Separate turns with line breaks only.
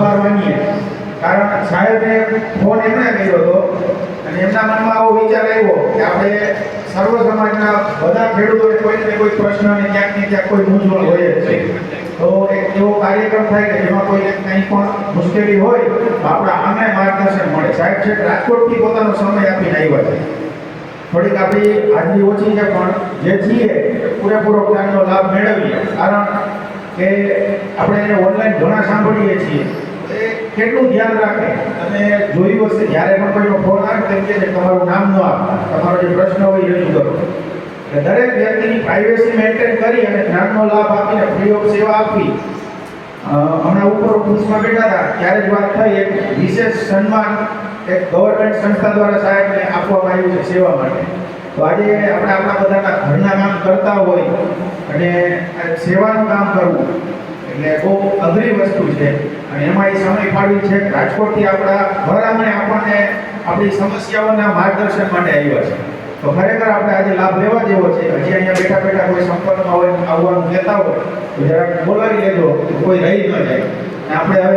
આભાર માનીએ. કારણ સાહેબે ફોન એમણે કર્યો હતો અને એમના મનમાં આવો વિચાર આવ્યો કે આપણે સર્વ સમાજના બધા ખેડૂતોને કોઈ ને કોઈ પ્રશ્ન અને ક્યાંક ને ક્યાંક કોઈ મૂંઝવણ હોય જ છે. તો એક એવો કાર્યક્રમ થાય કે જેમાં કોઈ કંઈ પણ મુશ્કેલી હોય, તો આપણા આમે માર્ગદર્શન મળે. સાહેબ છે રાજકોટથી પોતાનો સમય આપીને આવ્યા છે. થોડીક આપણી હાજરી ઓછી છે, પણ જે છીએ, પૂરેપૂરો જ્ઞાનનો લાભ મેળવીએ. કારણ કે આપણે એને ઓનલાઈન ઘણા સાંભળીએ છીએ. કેટલું ધ્યાન રાખે? અને જોયું હશે જ્યારે પણ કોઈનો ફોન આવે તેમ કે તમારું નામ ન આપતા. તમારો જે પ્રશ્ન હોય એ રજૂ કરો. દરેક વ્યક્તિની પ્રાઇવેસી મેન્ટેન કરી અને જ્ઞાનનો લાભ આપીને ફ્રી ઓફ સેવા આપવી. હમણાં ઉપર ઓફિસમાં બેઠા હતા. ત્યારે જ વાત થઈ, એક વિશેષ સન્માન એક ગવર્મેન્ટ સંસ્થા દ્વારા સાહેબને આપવામાં આવ્યું છે સેવા માટે. તો આજે આપણે આપણા બધાના ઘરના કામ કરતા હોય અને સેવાનું કામ કરવું. એટલે બહુ અઘરી વસ્તુ છે. અને એમાં એ સમય ફાળવી છે રાજકોટથી આપણા ભરામણે આપણને આપણી સમસ્યાઓના માર્ગદર્શન માટે આવ્યા છે. તો ખરેખર આપણે આજે લાભ લેવા જેવો છે. હજી અહીંયા બેઠા બેઠા કોઈ સંપર્કમાં હોય આવવાનું કહેતા હોય, તો જરાક બોલાવી લેજો કોઈ રહી ન જાય. આપણે હવે